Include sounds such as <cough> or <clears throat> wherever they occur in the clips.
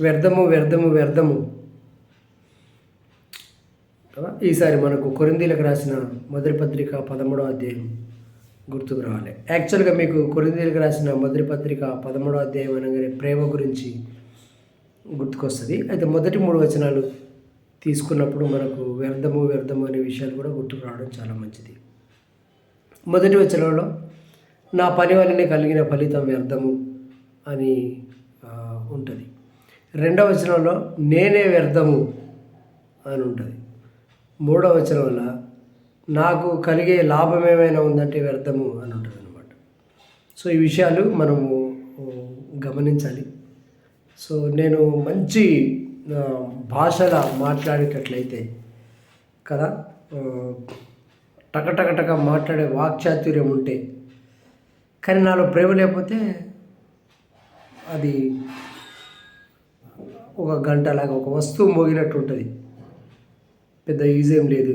వ్యర్థము వ్యర్థము వ్యర్థము. కదా? ఈసారి మనకు కొరిందీలకు రాసిన మొదటి పత్రిక పదమూడో అధ్యాయం గుర్తుకు రావాలి. యాక్చువల్గా మీకు కొరిందీలకు రాసిన మొదటి పత్రిక పదమూడో అధ్యాయం అనగానే ప్రేమ గురించి గుర్తుకొస్తుంది. అయితే మొదటి మూడు వచనాలు తీసుకున్నప్పుడు మనకు వ్యర్థము వ్యర్థము అనే విషయాలు కూడా గుర్తుకు రావడం చాలా మంచిది. మొదటి వచనంలో నా పని వల్లనే కలిగిన ఫలితం వ్యర్థము అని ఉంటుంది. రెండవ వచనంలో నేనే వ్యర్థము అని ఉంటుంది. మూడవ వచనం వల్ల నాకు కలిగే లాభం ఏమైనా ఉందంటే వ్యర్థము అని ఉంటుంది అనమాట సో ఈ విషయాలు మనము గమనించాలి. సో నేను మంచి భాషల మాట్లాడేటట్లయితే కదా టకటకటక టక మాట్లాడే వాక్చాతుర్యం ఉంటే కానీ నాలో ప్రేమ లేకపోతే అది ఒక గంట లాగా ఒక వస్తువు మోగినట్టు ఉంటుంది. పెద్ద యూజ్ ఏం లేదు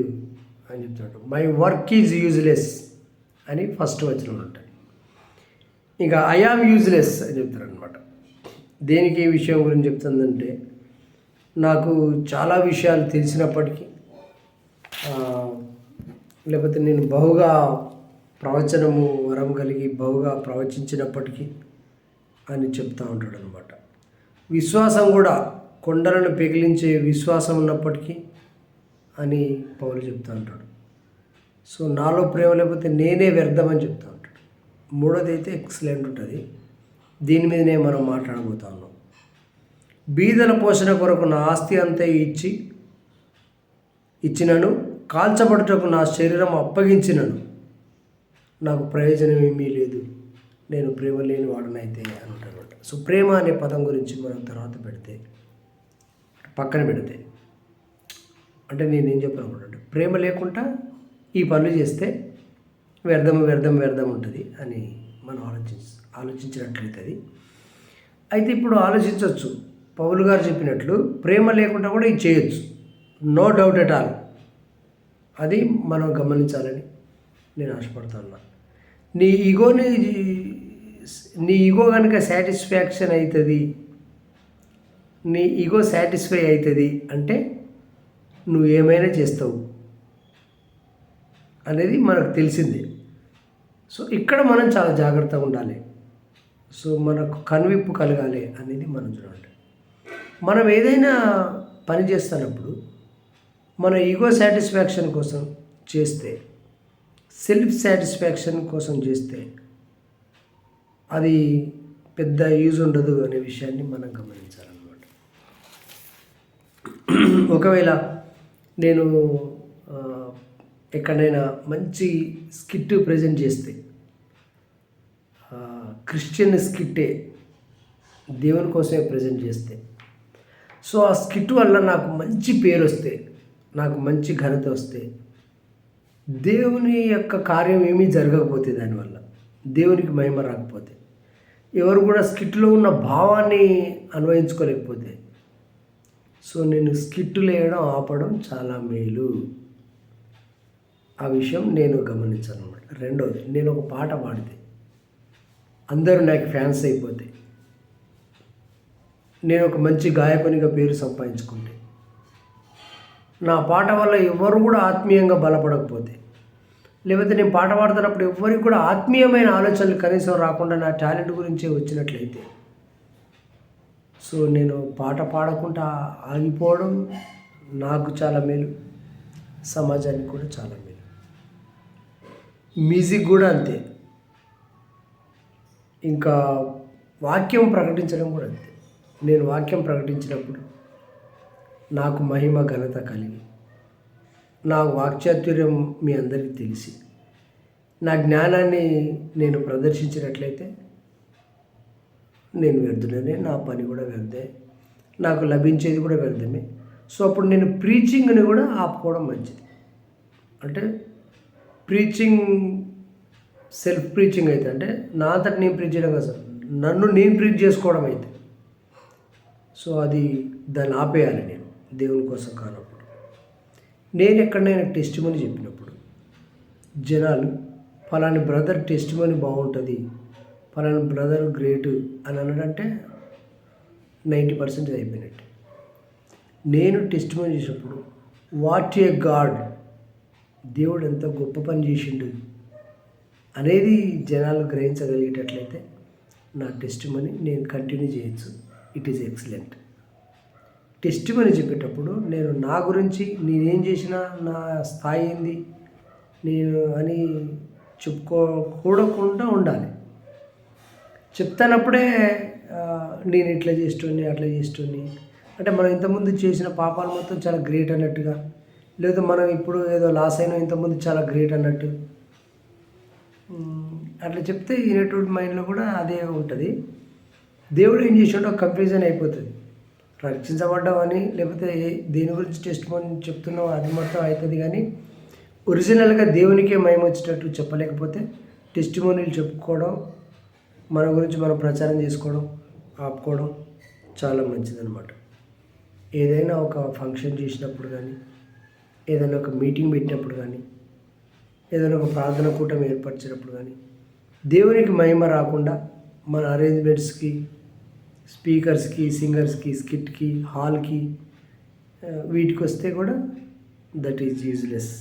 అని చెప్తాడు మై వర్క్ ఈజ్ యూజ్లెస్ అని ఫస్ట్ వచ్చిన ఉంటుంది ఇంకా ఐ ఆమ్ యూజ్లెస్ అని చెప్తారు అనమాట దేనికి ఏ విషయం గురించి చెప్తుందంటే నాకు చాలా విషయాలు తెలిసినప్పటికీ లేకపోతే నేను బహుగా ప్రవచనము వరం కలిగి బహుగా ప్రవచించినప్పటికీ అని చెప్తూ ఉంటాడు అనమాట విశ్వాసం కూడా కొండలను పెగిలించే విశ్వాసం ఉన్నప్పటికీ అని పౌలు చెప్తా ఉంటాడు. సో నాలో ప్రేమ లేకపోతే నేనే వ్యర్థమని చెప్తా ఉంటాడు. మూడోది అయితే ఎక్సలెంట్ ఉంటుంది. దీని మీదనే మనం మాట్లాడబోతా ఉన్నాం. బీదల పోషణ కొరకు నా ఆస్తి అంతా ఇచ్చి ఇచ్చినను కాల్చబడుటకు నా శరీరం అప్పగించినను. నాకు ప్రయోజనం ఏమీ లేదు. నేను ప్రేమ లేని వాడనైతే అంటాను సో ప్రేమ అనే పదం గురించి మనం తర్వాత పెడితే పక్కన పెడితే అంటే నేను ఏం చెప్పాలనుకుంటే ప్రేమ లేకుండా ఈ పనులు చేస్తే వ్యర్థం వ్యర్థం వ్యర్థం ఉంటుంది అని మనం ఆలోచించ ఆలోచించినట్లయితే అది అయితే ఇప్పుడు ఆలోచించవచ్చు పౌలు గారు చెప్పినట్లు ప్రేమ లేకుండా కూడా ఇది చేయొచ్చు. No doubt at all. అది మనం గమనించాలని నేను ఆశపడుతున్నా. నీ ఈగోని నీ ఈగో కనుక సాటిస్ఫాక్షన్ అవుతుంది నీ ఈగో సాటిస్ఫై అవుతుంది అంటే నువ్వు ఏమైనా చేస్తావు అనేది మనకు తెలిసిందే. సో ఇక్కడ మనం చాలా జాగ్రత్తగా ఉండాలి. సో మనకు కనువిప్పు కలగాలి అనేది మనం చూడాలి. మనం ఏదైనా పని చేస్తున్నప్పుడు మన ఈగో సాటిస్ఫాక్షన్ కోసం చేస్తే సెల్ఫ్ సాటిస్ఫాక్షన్ కోసం చేస్తే అది పెద్ద యూజ్ ఉండదు అనే విషయాన్ని మనం గమనించాలన్నమాట. ఒకవేళ నేను ఎక్కడైనా మంచి స్కిట్ ప్రజెంట్ చేస్తే క్రిస్టియన్ స్కిట్టే దేవుని కోసమే ప్రజెంట్ చేస్తే సో ఆ స్కిట్ వల్ల నాకు మంచి పేరు వస్తే నాకు మంచి ఘనత వస్తే దేవుని యొక్క కార్యం ఏమీ జరగకపోతే దానివల్ల దేవునికి మహిమ రాకపోతే ఎవరు కూడా స్కిట్లో ఉన్న భావాన్ని అన్వయించుకోలేకపోతే సో నేను స్కిట్లు వేయడం ఆపడం చాలా మేలు. ఆ విషయం నేను గమనించాను అనమాట రెండోది నేను ఒక పాట పాడితే అందరూ నాకు ఫ్యాన్స్ అయిపోతే నేను ఒక మంచి గాయకునిగా పేరు సంపాదించుకుంటే నా పాట వల్ల ఎవరు కూడా ఆత్మీయంగా బలపడకపోతే లేకపోతే నేను పాట పాడుతున్నప్పుడు ఎవరికి కూడా ఆత్మీయమైన ఆలోచనలు కనీసం రాకుండా నా టాలెంట్ గురించే వచ్చినట్లయితే. సో నేను పాట పాడకుండా ఆగిపోవడం నాకు చాలా మేలు. సమాజానికి కూడా చాలా మేలు. మ్యూజిక్ కూడా అంతే. ఇంకా వాక్యం ప్రకటించడం కూడా అంతే. నేను వాక్యం ప్రకటించినప్పుడు నాకు మహిమ ఘనత కలిగి నా వాక్చాతుర్యం మీ అందరికీ తెలిసి నా జ్ఞానాన్ని నేను ప్రదర్శించినట్లయితే నేను వ్యర్థుడనే నా పని కూడా వ్యర్థే నాకు లభించేది కూడా వ్యర్థమే. సో అప్పుడు నేను ప్రీచింగ్ని కూడా ఆపుకోవడం మంచిది. అంటే ప్రీచింగ్ సెల్ఫ్ ప్రీచింగ్ అయితే అంటే నా అంతటి నేను ప్రీచ్ చేయడం కాదు సార్ నన్ను నేను ప్రీచ్ చేసుకోవడం అయితే. సో అది దాన్ని ఆపేయాలి నేను దేవుని కోసం కాను. నేను ఎక్కడైనా టెస్ట్ మని చెప్పినప్పుడు జనాలు ఫలాని బ్రదర్ టెస్ట్ మని బాగుంటుంది ఫలాని బ్రదర్ గ్రేట్ అని అన్నాడంటే నైంటీ పర్సెంట్ అయిపోయినట్టు. నేను టెస్ట్ మని చేసినప్పుడు వాట్ ఏ గాడ్ దేవుడు ఎంత గొప్ప పని చేసిండు అనేది జనాలు గ్రహించగలిగేటట్లయితే నా టెస్ట్ మని నేను కంటిన్యూ చేయొచ్చు. It is excellent. టెస్టిమని చెప్పేటప్పుడు నేను నా గురించి నేనేం చేసినా నా స్థాయి ఏంది నేను అని చెప్పుకోకూడకుండా ఉండాలి. చెప్తానప్పుడే నేను ఇట్లా చేస్తుని అట్లా చేస్తుని అంటే మనం ఇంతకుముందు చేసిన పాపాలు మొత్తం చాలా గ్రేట్ అన్నట్టుగా. లేదా మనం ఇప్పుడు ఏదో లాస్ అయినా ఇంతకుముందు చాలా గ్రేట్ అన్నట్టు. అట్లా చెప్తే ఈనేటువంటి మైండ్లో కూడా అదే ఉంటుంది. దేవుడు ఏం చేసాడో కన్ఫ్యూజన్ అయిపోతుంది. రక్షించబడ్డామని లేకపోతే దేని గురించి టెస్ట్ చెప్తున్నాం అది మొత్తం అవుతుంది కానీ ఒరిజినల్గా దేవునికే మహిమ వచ్చేటట్టు చెప్పలేకపోతే టెస్ట్ మోనీలు చెప్పుకోవడం మన గురించి మనం ప్రచారం చేసుకోవడం ఆపుకోవడం చాలా మంచిదన్నమాట. ఏదైనా ఒక ఫంక్షన్ చేసినప్పుడు కానీ ఏదైనా ఒక మీటింగ్ పెట్టినప్పుడు కానీ ఏదైనా ఒక ప్రార్థన కూటమి ఏర్పరిచినప్పుడు కానీ దేవునికి మహిమ రాకుండా మన అరేంజ్మెంట్స్కి స్పీకర్స్కి సింగర్స్కి స్కిట్కి హాల్కి వీటికి వస్తే కూడా దట్ ఈజ్ యూజ్లెస్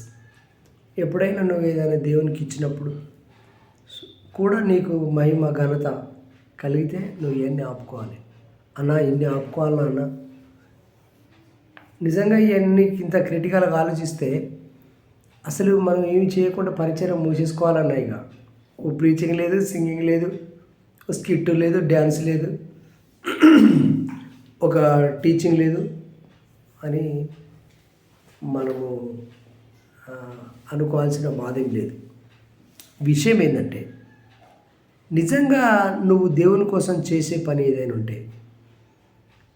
ఎప్పుడైనా నువ్వు ఏదైనా దేవునికి ఇచ్చినప్పుడు కూడా నీకు మహిమ ఘనత కలిగితే నువ్వు ఇవన్నీ ఆపుకోవాలి. అన్నా ఇన్ని ఆపుకోవాలన్నా అన్న. నిజంగా ఇవన్నీ ఇంత క్రిటికల్గా ఆలోచిస్తే అసలు మనం ఏమి చేయకుండా పరిచయం మూసేసుకోవాలన్నా ఇక. ఓ ప్రీచింగ్ లేదు సింగింగ్ లేదు ఓ స్కిట్ లేదు డ్యాన్స్ లేదు. ఒక టీచింగ్ లేదు అని మనము అనుకోవాల్సిన బాధ ఏం లేదు. విషయం ఏంటంటే నిజంగా నువ్వు దేవుని కోసం చేసే పని ఏదైనా ఉంటే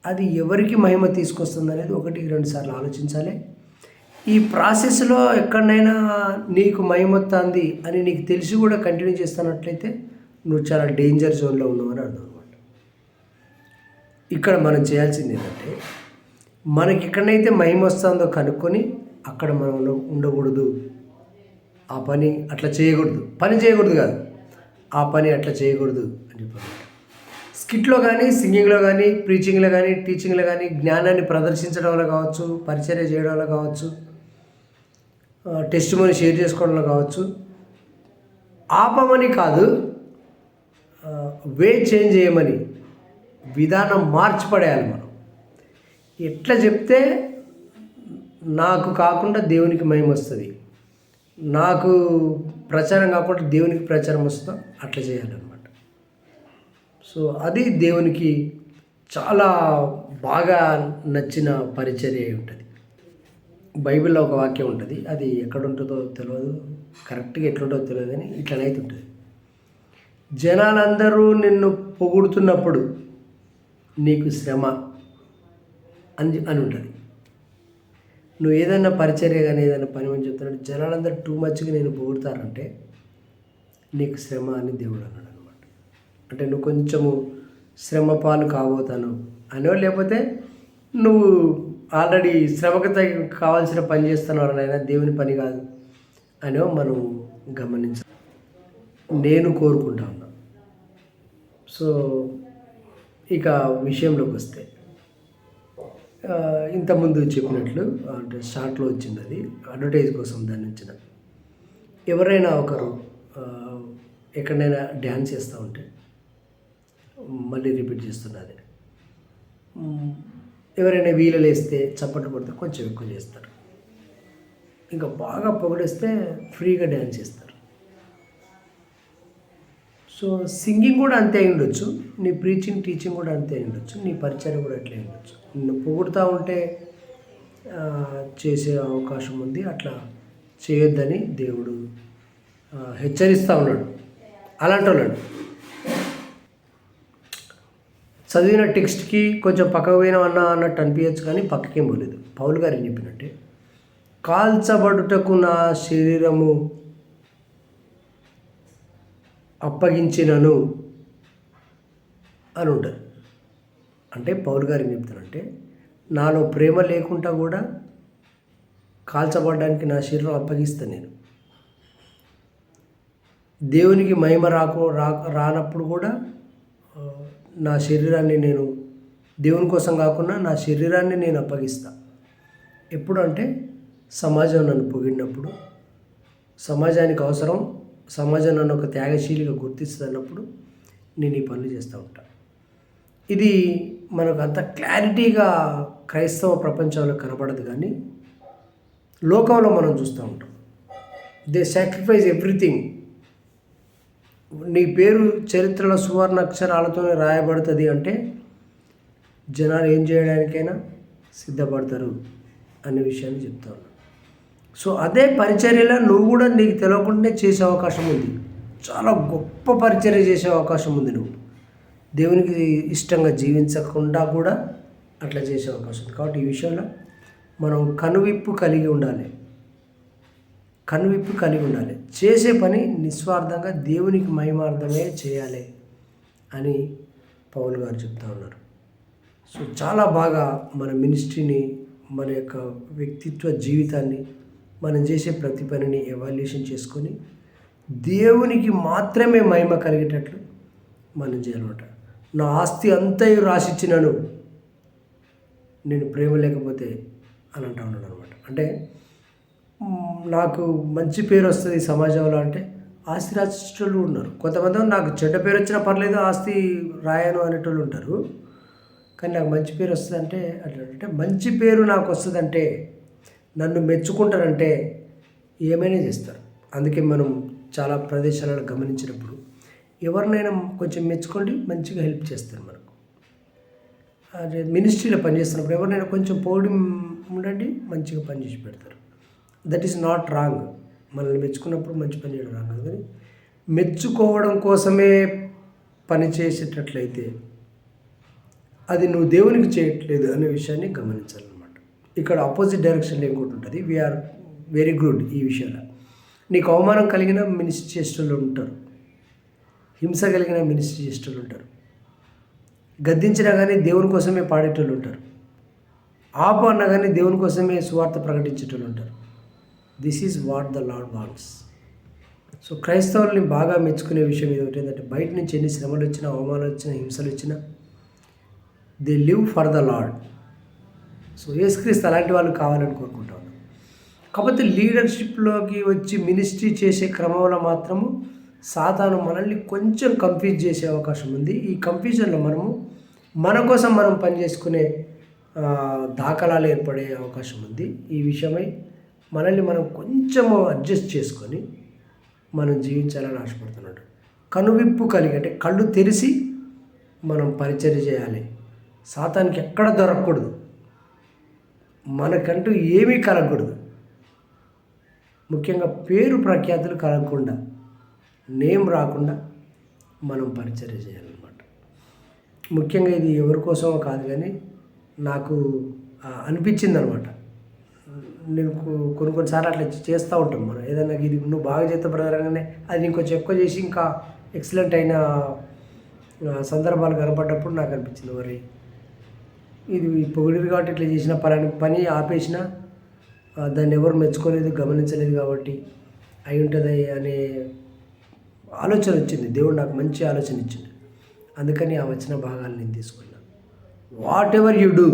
అది ఎవరికి మహిమ తీసుకొస్తుంది అనేది ఒకటి రెండు సార్లు ఆలోచించాలి. ఈ ప్రాసెస్లో ఎక్కడైనా నీకు మహిమొత్తంది అని నీకు తెలిసి కూడా కంటిన్యూ చేస్తున్నట్లయితే నువ్వు చాలా డేంజర్ జోన్లో ఉన్నావు అని అర్థం. ఇక్కడ మనం చేయాల్సింది ఏంటంటే మనకి ఎక్కడైతే మహిమ వస్తుందో కనుక్కొని అక్కడ మనం ఉండకూడదు. ఆ పని అట్లా చేయకూడదు. పని చేయకూడదు కాదు. ఆ పని అట్లా చేయకూడదు అని చెప్పారు. స్కిట్లో కానీ సింగింగ్లో కానీ ప్రీచింగ్లో కానీ టీచింగ్లో కానీ జ్ఞానాన్ని ప్రదర్శించడంలో కావచ్చు పరిచర్య చేయడంలో కావచ్చు టెస్ట్ మనీ షేర్ చేసుకోవడంలో కావచ్చు ఆపమని కాదు వే చేంజ్ చేయమని విధానం మార్చిపడేయాలి మనం. ఎట్లా చెప్తే నాకు కాకుండా దేవునికి మయం వస్తుంది. నాకు ప్రచారం కాకుండా దేవునికి ప్రచారం వస్తుందో అట్లా చేయాలన్నమాట. సో అది దేవునికి చాలా బాగా నచ్చిన పరిచర్య అయి ఉంటుంది. బైబిల్లో ఒక వాక్యం ఉంటుంది. అది ఎక్కడ ఉంటుందో తెలియదు కరెక్ట్గా ఎట్లుంటుందో తెలియదు కానీ ఇట్లనైతే ఉంటుంది. జనాలందరూ నిన్ను పొగుడుతున్నప్పుడు నీకు శ్రమ అని అని ఉంటుంది. నువ్వు ఏదైనా పరిచర్య కానీ ఏదైనా పని అని చెప్తున్నాడు జనాలందరూ టూ మచ్గా నేను పోగుతారంటే నీకు శ్రమ అని దేవుడు అన్నాడు అనమాట అంటే నువ్వు కొంచెము శ్రమ పాలు కాబోతాను అనో లేకపోతే నువ్వు ఆల్రెడీ శ్రమకు తగ్గ కావాల్సిన పని చేస్తున్నావు అయినా దేవుని పని కాదు అనో మనం గమనించాలి నేను కోరుకుంటా ఉన్నా. సో ఇక విషయంలోకి వస్తే ఇంతకుముందు చెప్పినట్లు అంటే షార్ట్లో వచ్చింది అది అడ్వర్టైజ్ కోసం దాన్ని వచ్చిన ఎవరైనా ఒకరు ఎక్కడైనా డ్యాన్స్ చేస్తూ ఉంటే మళ్ళీ రిపీట్ చేస్తున్నది. ఎవరైనా వీలు వేస్తే చప్పట్లు పడితే కొంచెం ఎక్కువ చేస్తారు. ఇంకా బాగా పొగడేస్తే ఫ్రీగా డ్యాన్స్ చేస్తారు. సో సింగింగ్ కూడా అంతే అయి ఉండొచ్చు. నీ ప్రీచింగ్ టీచింగ్ కూడా అంతే ఉండొచ్చు. నీ పరిచయం కూడా అట్లే ఉండొచ్చు. నిన్ను పొగుడుతూ ఉంటే చేసే అవకాశం ఉంది. అట్లా చేయొద్దని దేవుడు హెచ్చరిస్తూ ఉన్నాడు. అలాంటి వాళ్ళడు చదివిన టెక్స్ట్కి కొంచెం పక్కకు పోయినామన్నా అన్నట్టు అనిపించచ్చు కానీ పక్కకేం పోలేదు. పౌలు గారు ఏం చెప్పినట్టే కాల్చబడుటకు నా శరీరము అప్పగించినను అని ఉంటుంది అంటే పౌరు గారు ఏం చెప్తారంటే నాలో ప్రేమ లేకుండా కూడా కాల్చబడడానికి నా శరీరం అప్పగిస్తాను నేను. దేవునికి మహిమ రాకు రా రానప్పుడు కూడా నా శరీరాన్ని నేను దేవుని కోసం కాకుండా నా శరీరాన్ని నేను అప్పగిస్తా. ఎప్పుడు అంటే సమాజం నన్ను పొగిడినప్పుడు సమాజానికి అవసరం సమాజం నన్ను ఒక త్యాగశీలిగా గుర్తిస్తుంది అన్నప్పుడు నేను ఈ పనులు చేస్తూ ఉంటాను ఇది మనకు అంత క్లారిటీగా క్రైస్తవ ప్రపంచంలో కనబడదు కానీ లోకంలో మనం చూస్తూ ఉంటాం. దే సాక్రిఫైస్ ఎవ్రీథింగ్ నీ పేరు చరిత్రలో సువర్ణ అక్షరాలతోనే రాయబడుతుంది అంటే జనాలు ఏం చేయడానికైనా సిద్ధపడతారు అనే విషయాన్ని చెప్తా సో అదే పరిచర్యలో నువ్వు కూడా నీకు తెలియకుండానే చేసే అవకాశం ఉంది. చాలా గొప్ప పరిచర్య చేసే అవకాశం ఉంది నువ్వు. దేవునికి ఇష్టంగా జీవించకుండా కూడా అట్లా చేసే అవకాశం ఉంది. కాబట్టి ఈ విషయంలో మనం కనువిప్పు కలిగి ఉండాలి. కనువిప్పు కలిగి ఉండాలి. చేసే పని నిస్వార్థంగా దేవునికి మహిమార్థమే చేయాలి అని పౌల్ గారు చెప్తా ఉన్నారు. సో చాలా బాగా మన మినిస్ట్రీని మన యొక్క వ్యక్తిత్వ జీవితాన్ని మనం చేసే ప్రతి పనిని ఎవాల్యుయేషన్ చేసుకొని దేవునికి మాత్రమే మహిమ కలిగేటట్లు మనం చేయాలన్నమాట. నా ఆస్తి అంతా రాసిచ్చినాను. నేను ప్రేమ లేకపోతే అని అంటా ఉన్నాడు అనమాట అంటే నాకు మంచి పేరు వస్తుంది సమాజంలో అంటే ఆస్తి రాసేటోళ్ళు ఉన్నారు. కొంతమంది నాకు చెడ్డ పేరు వచ్చినా పర్లేదు ఆస్తి రాయను అనేటోళ్ళు ఉంటారు. కానీ నాకు మంచి పేరు వస్తుందంటే అట్లా అంటే మంచి పేరు నాకు వస్తుందంటే నన్ను మెచ్చుకుంటారంటే ఏమైనా చేస్తారు. అందుకే మనం చాలా ప్రదేశాలను గమనించినప్పుడు ఎవరినైనా కొంచెం మెచ్చుకోండి మంచిగా హెల్ప్ చేస్తారు మనకు. అదే మినిస్ట్రీలో పనిచేస్తున్నప్పుడు ఎవరినైనా కొంచెం పొగిడి ఉండండి మంచిగా పనిచేసి పెడతారు. దట్ ఈస్ నాట్ రాంగ్ మనల్ని మెచ్చుకున్నప్పుడు మంచి పని చేయడం రాంగ్ కాదు. కానీ మెచ్చుకోవడం కోసమే పని చేసేటట్లయితే అది నువ్వు దేవునికి చేయట్లేదు అనే విషయాన్ని గమనించాలన్నమాట. ఇక్కడ ఆపోజిట్ డైరెక్షన్లో ఇంకోటి ఉంటుంది. వీఆర్ వెరీ గుడ్ ఈ విషయంలో. నీకు అవమానం కలిగిన మినిస్ట్రీ చేసేటోళ్ళు ఉంటారు. హింస కలిగిన మినిస్ట్రీ చేసేటోళ్ళు ఉంటారు. గద్దించినా కానీ దేవుని కోసమే పాడేటోళ్ళు ఉంటారు. ఆపు అన్నా కానీ దేవుని కోసమే సువార్త ప్రకటించేటోళ్ళు ఉంటారు. This is what the Lord wants so క్రైస్తవుల్ని బాగా మెచ్చుకునే విషయం ఇది ఒకటి ఏంటంటే బయట నుంచి ఎన్ని శ్రమలు వచ్చినా అవమానాలు వచ్చినా హింసలు వచ్చినా they live for the Lord so Yesukristu అలాంటి వాళ్ళు కావాలని కోరుకుంటా కాకపోతే లీడర్షిప్లోకి వచ్చి మినిస్ట్రీ చేసే క్రమంలో మాత్రము సాతాను మనల్ని కొంచెం కన్ఫ్యూజ్ చేసే అవకాశం ఉంది. ఈ కన్ఫ్యూజన్లో మనము మన కోసం మనం పనిచేసుకునే దాఖలాలు ఏర్పడే అవకాశం ఉంది. ఈ విషయమై మనల్ని మనం కొంచెము అడ్జస్ట్ చేసుకొని మనం జీవించాలని ఆశపడుతున్నాడు. కనువిప్పు కలిగి అంటే కళ్ళు తెరిచి మనం పరిచర్య చేయాలి. సాతానికి ఎక్కడ దొరకకూడదు. మనకంటూ ఏమీ కలగకూడదు. ముఖ్యంగా పేరు ప్రఖ్యాతులు కలగకుండా నేమ్ రాకుండా మనం పరిచర్య చేయాలన్నమాట. ముఖ్యంగా ఇది ఎవరి కోసమో కాదు కానీ నాకు అనిపించింది అనమాట నేను కొన్ని కొన్నిసార్లు అట్లా చేస్తూ ఉంటాం మనం. ఏదైనా ఇది నువ్వు బాగా చేస్తే బ్రదర్ అనగానే అది ఇంకొంచెం ఎక్కువ చేసి ఇంకా ఎక్సలెంట్ అయిన సందర్భాలు కనపడ్డప్పుడు నాకు అనిపించింది మరి ఇది పొగిడిరు కాబట్టి ఇట్లా చేసిన పని పని ఆపేసిన దాన్ని ఎవరు మెచ్చుకోలేదు గమనించలేదు కాబట్టి అయి ఉంటుంది అనే ఆలోచన వచ్చింది. దేవుడు నాకు మంచి ఆలోచన ఇచ్చింది అందుకని ఆ వచ్చిన భాగాలు నేను తీసుకున్నాను వాట్ ఎవర్ యు డూ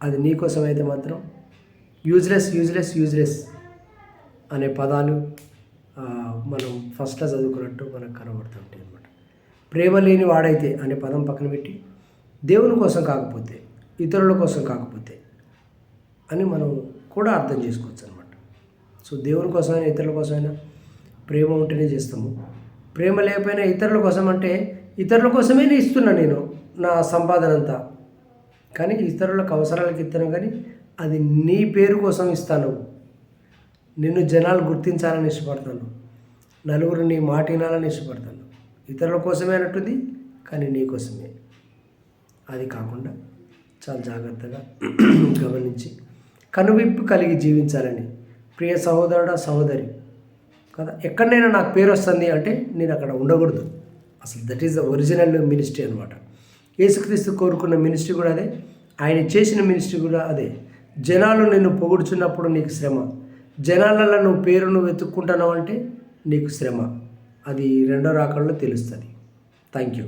అది నీకోసం అయితే మాత్రం యూజ్లెస్ యూజ్లెస్ యూజ్లెస్ అనే పదాలు మనం ఫస్ట్లో చదువుకున్నట్టు మనకు కనబడుతుంటాయి అనమాట ప్రేమ లేని వాడైతే అనే పదం పక్కన పెట్టి దేవుని కోసం కాకపోతే ఇతరుల కోసం కాకపోతే అని మనం కూడా అర్థం చేసుకోవచ్చు అనమాట సో దేవుని కోసమైనా ఇతరుల కోసమైనా ప్రేమ ఉంటేనే చేస్తాము. ప్రేమ లేకపోయినా ఇతరుల కోసం అంటే ఇతరుల కోసమే నేను ఇస్తున్నా నేను నా సంపాదన అంతా. కానీ ఇతరులకు అవసరాలకు ఇస్తాను కానీ అది నీ పేరు కోసం ఇస్తాను. నిన్ను జనాలు గుర్తించాలని ఇష్టపడతాను. నలుగురు నీ మాట వినాలని ఇష్టపడతాను. ఇతరుల కోసమే అన్నట్టుంది కానీ నీ కోసమే. అది కాకుండా చాలా జాగ్రత్తగా <clears throat> గమనించి కనువిప్పు కలిగి జీవించాలని. ప్రియ సహోదరుడా సహోదరి కదా? ఎక్కడైనా నాకు పేరు వస్తుంది అంటే నేను అక్కడ ఉండకూడదు. అసలు that is the original ministry అనమాట యేసుక్రీస్తు కోరుకున్న మినిస్ట్రీ కూడా అదే. ఆయన చేసిన మినిస్ట్రీ కూడా అదే. జనాలు నిన్ను పొగుడుచున్నప్పుడు నీకు శ్రమ. జనాలలో నువ్వు పేరును వెతుక్కుంటున్నావు అంటే నీకు శ్రమ. అది రెండో రాకల్లో తెలుస్తుంది. Thank you